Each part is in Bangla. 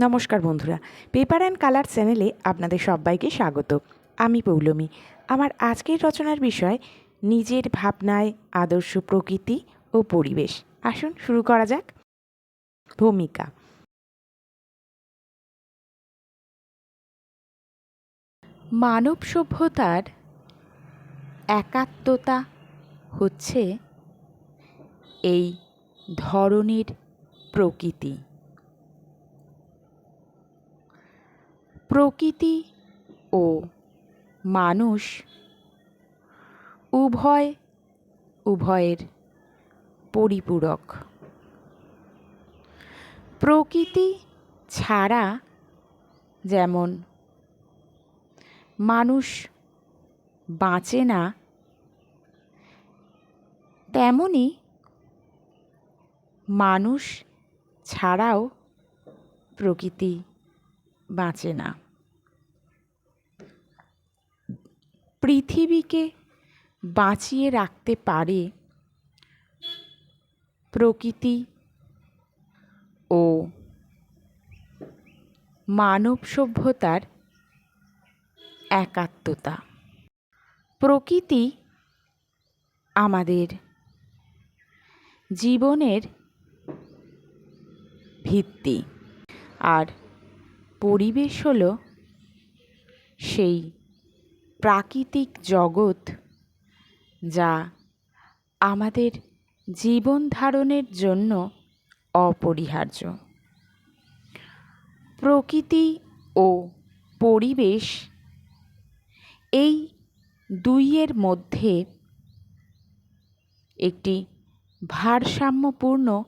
নমস্কার বন্ধুরা পেপার অ্যান্ড কালার চ্যানেলে আপনাদের সবাইকে স্বাগত। আমি পৌলমী। আমার আজকের রচনার বিষয়, নিজের ভাবনায় আদর্শ প্রকৃতি ও পরিবেশ। আসুন শুরু করা যাক। ভূমিকা। মানব সভ্যতার একাত্মতা হচ্ছে এই ধরনের প্রকৃতি। প্রকৃতি ও মানুষ উভয়, উভয়ের পরিপূরক। প্রকৃতি ছাড়া যেমন মানুষ বাঁচে না, তেমনি মানুষ ছাড়াও প্রকৃতি বাঁচে না। পৃথিবীকে বাঁচিয়ে রাখতে পারে প্রকৃতি ও মানব সভ্যতার একাত্মতা। প্রকৃতি আমাদের জীবনের ভিত্তি। আর পরিবেশ হলো সেই প্রাকৃতিক জগৎ যা আমাদের জীবন ধারণের জন্য অপরিহার্য। প্রকৃতি ও পরিবেশ এই দুইয়ের মধ্যে একটি ভারসাম্যপূর্ণ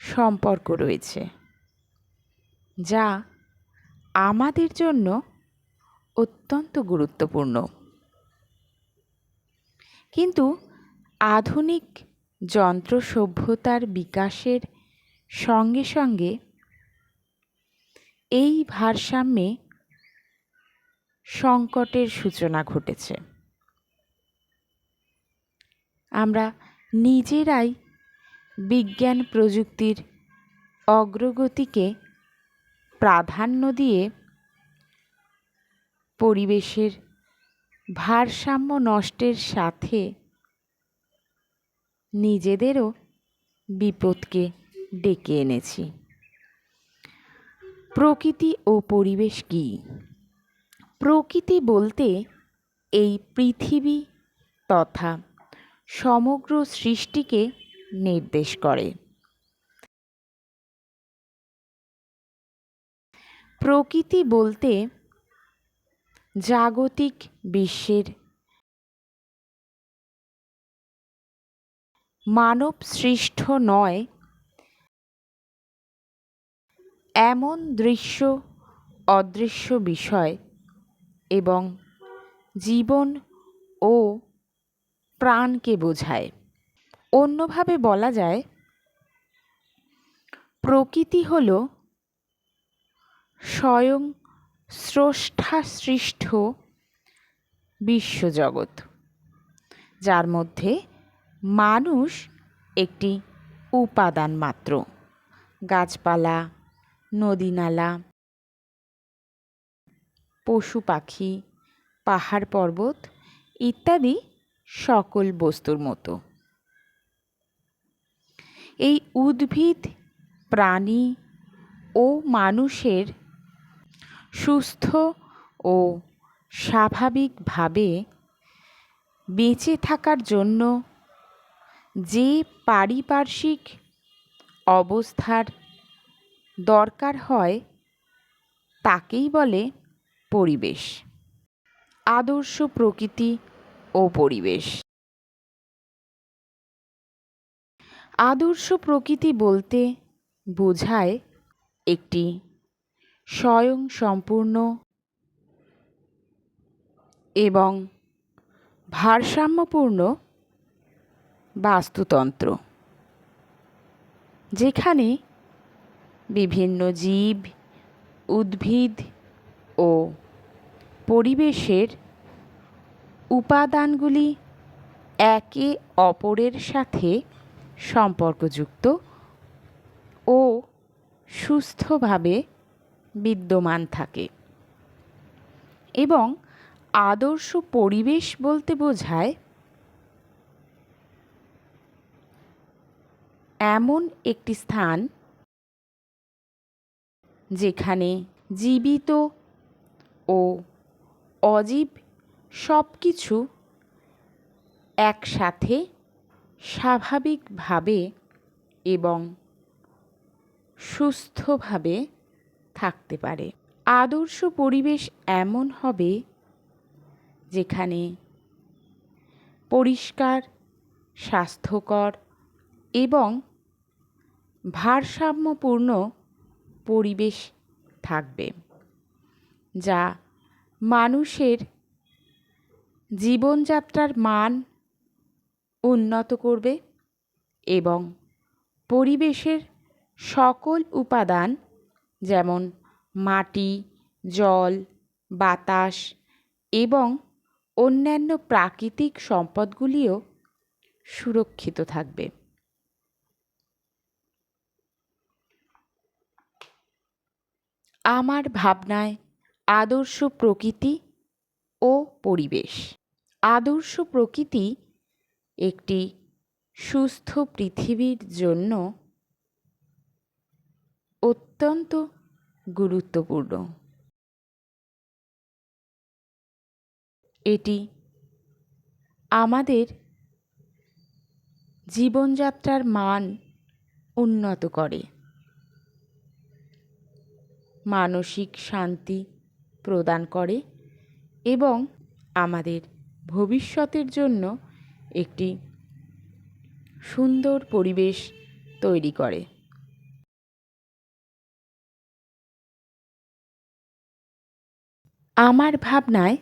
সম্পর্ক রয়েছে, যা আমাদের জন্য অত্যন্ত গুরুত্বপূর্ণ। কিন্তু আধুনিক যন্ত্র সভ্যতার বিকাশের সঙ্গে সঙ্গে এই ভারসাম্যে সংকটের সূচনা ঘটেছে। আমরা নিজেরাই বিজ্ঞান প্রযুক্তির অগ্রগতিকে প্রাধান্য দিয়ে পরিবেশের ভারসাম্য নষ্টের সাথে নিজেদেরও বিপদকে ডেকে এনেছি। প্রকৃতি ও পরিবেশ কী? প্রকৃতি বলতে এই পৃথিবী তথা সমগ্র সৃষ্টিকে নির্দেশ করে। প্রকৃতি বলতে জাগতিক বিশ্বের মানব সৃষ্ট নয়, এমন দৃশ্য, অদৃশ্য বিষয় এবং জীবন ও প্রাণকে বোঝায়। অন্যভাবে বলা যায়, প্রকৃতি হল স্বয়ং স্রষ্টা সৃষ্ট বিশ্বজগৎ, যার মধ্যে মানুষ একটি উপাদান মাত্র। গাছপালা, নদীনালা, পশু পাখি, পাহাড় পর্বত ইত্যাদি সকল বস্তুর মতো। এই উদ্ভিদ, প্রাণী ও মানুষের সুস্থ ও স্বাভাবিকভাবে বেঁচে থাকার জন্য যে পারিপার্শ্বিক অবস্থার দরকার হয়, তাকেই বলে পরিবেশ। আদর্শ প্রকৃতি ও পরিবেশ। আদর্শ প্রকৃতি বলতে বোঝায় একটি স্বয়ং সম্পূর্ণ এবং ভারসাম্যপূর্ণ বাস্তুতন্ত্র, যেখানে বিভিন্ন জীব, উদ্ভিদ ও পরিবেশের উপাদানগুলি একে অপরের সাথে সম্পর্কযুক্ত ও সুস্থভাবে বিদ্যমান থাকে। এবং আদর্শ পরিবেশ বলতে বোঝায় এমন একটি স্থান যেখানে জীবিত ও অজীব সব কিছু একসাথে স্বাভাবিকভাবে এবং সুস্থভাবে থাকতে পারে। আদর্শ পরিবেশ এমন হবে যেখানে পরিষ্কার, স্বাস্থ্যকর এবং ভারসাম্যপূর্ণ পরিবেশ থাকবে, যা মানুষের জীবনযাত্রার মান উন্নত করবে এবং পরিবেশের সকল উপাদান যেমন মাটি, জল, বাতাস এবং অন্যান্য প্রাকৃতিক সম্পদগুলিও সুরক্ষিত থাকবে। আমার ভাবনায় আদর্শ প্রকৃতি ও পরিবেশ। আদর্শ প্রকৃতি একটি সুস্থ পৃথিবীর জন্য অত্যন্ত গুরুত্বপূর্ণ। এটি আমাদের জীবনযাত্রার মান উন্নত করে। মানসিক শান্তি প্রদান করে এবং আমাদের ভবিষ্যতের জন্য একটি সুন্দর পরিবেশ তৈরি করে। আমার ভাবনায়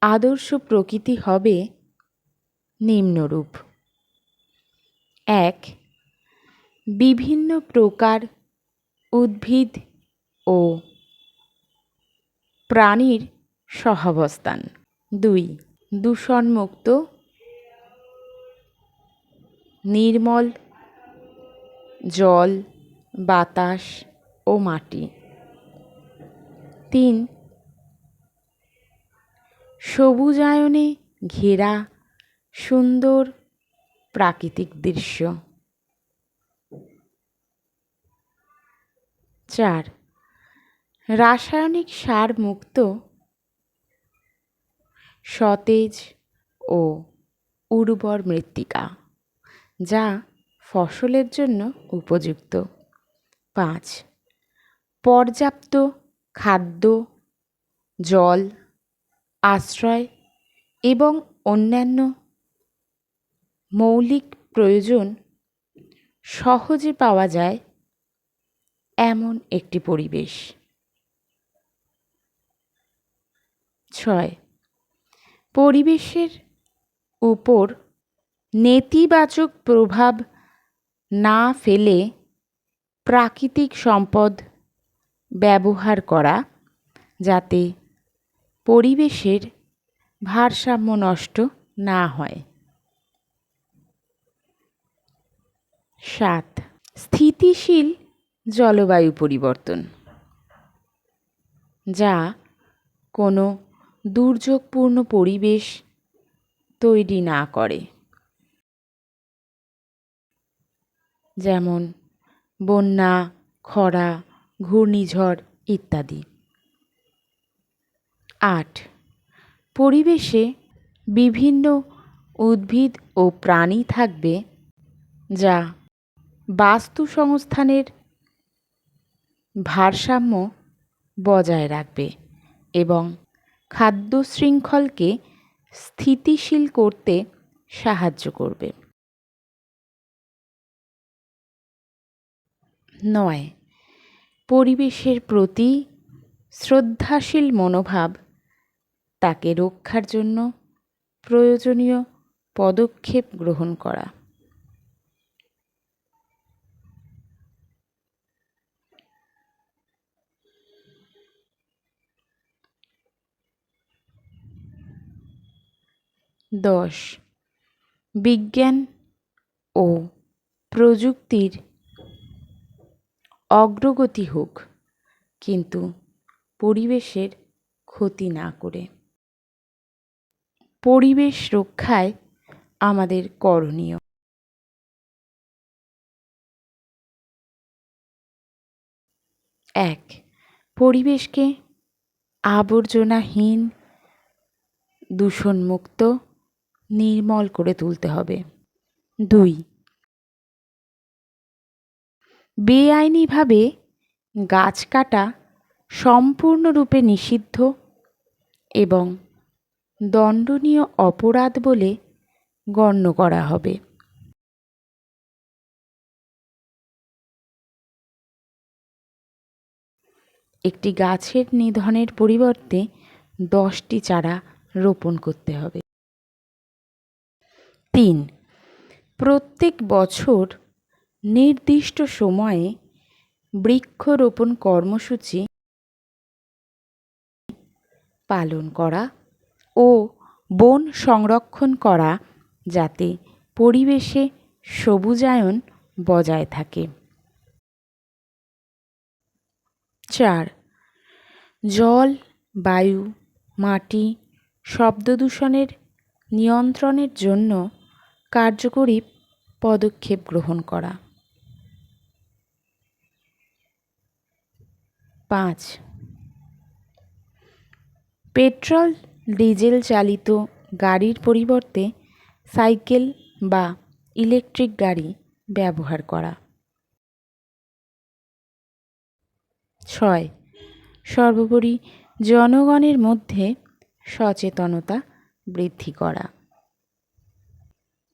আদর্শ প্রকৃতি হবে নিম্নরূপ। এক, বিভিন্ন প্রকার উদ্ভিদ ও প্রাণীর সহাবস্থান। দুই, দূষণমুক্ত, নির্মল জল, বাতাস ও মাটি। তিন। সবুজায়নে ঘেরা, সুন্দর প্রাকৃতিক দৃশ্য। চার। রাসায়নিক সার মুক্ত, সতেজ ও উর্বর মৃত্তিকা, যা ফসলের জন্য উপযুক্ত। পাঁচ। পর্যাপ্ত খাদ্য, জল, আশ্রয় এবং অন্যান্য মৌলিক প্রয়োজন সহজে পাওয়া যায় এমন একটি পরিবেশ। ছয়, পরিবেশের উপর নেতিবাচক প্রভাব না ফেলে প্রাকৃতিক সম্পদ ব্যবহার করা যাতে পরিবেশের ভারসাম্য নষ্ট না হয়। সাত, স্থিতিশীল জলবায়ু পরিবর্তন, যা কোনো দুর্যোগপূর্ণ পরিবেশ তৈরি না করে। যেমন বন্যা, খরা ঘূর্ণিঝড় ইত্যাদি। আট। পরিবেশে বিভিন্ন উদ্ভিদ ও প্রাণী থাকবে যা বাস্তু সংস্থানের ভারসাম্য বজায় রাখবে এবং খাদ্য শৃঙ্খলকে স্থিতিশীল করতে সাহায্য করবে। নয়। পরিবেশের প্রতি শ্রদ্ধাশীল মনোভাব, তাকে রক্ষার জন্য প্রয়োজনীয় পদক্ষেপ গ্রহণ করা। দশ, বিজ্ঞান ও প্রযুক্তির অগ্রগতি হোক, কিন্তু পরিবেশের ক্ষতি না করে। পরিবেশ রক্ষায় আমাদের করণীয়। এক, পরিবেশকে আবর্জনাহীন, দূষণমুক্ত, নির্মল করে তুলতে হবে। দুই বেআইনিভাবে গাছ কাটা সম্পূর্ণরূপে নিষিদ্ধ এবং দণ্ডনীয় অপরাধ বলে গণ্য করা হবে। একটি গাছের নিধনের পরিবর্তে দশটি চারা রোপণ করতে হবে। তিন, প্রত্যেক বছর নির্দিষ্ট সময়ে বৃক্ষরোপণ কর্মসূচি পালন করা ও বন সংরক্ষণ করা যাতে পরিবেশে সবুজায়ন বজায় থাকে। চার, জল, বায়ু, মাটি শব্দ দূষণের নিয়ন্ত্রণের জন্য কার্যকরী পদক্ষেপ গ্রহণ করা। পাঁচ। পেট্রোল, ডিজেল চালিত গাড়ির পরিবর্তে সাইকেল বা ইলেকট্রিক গাড়ি ব্যবহার করা। ছয়। সর্বোপরি জনগণের মধ্যে সচেতনতা বৃদ্ধি করা।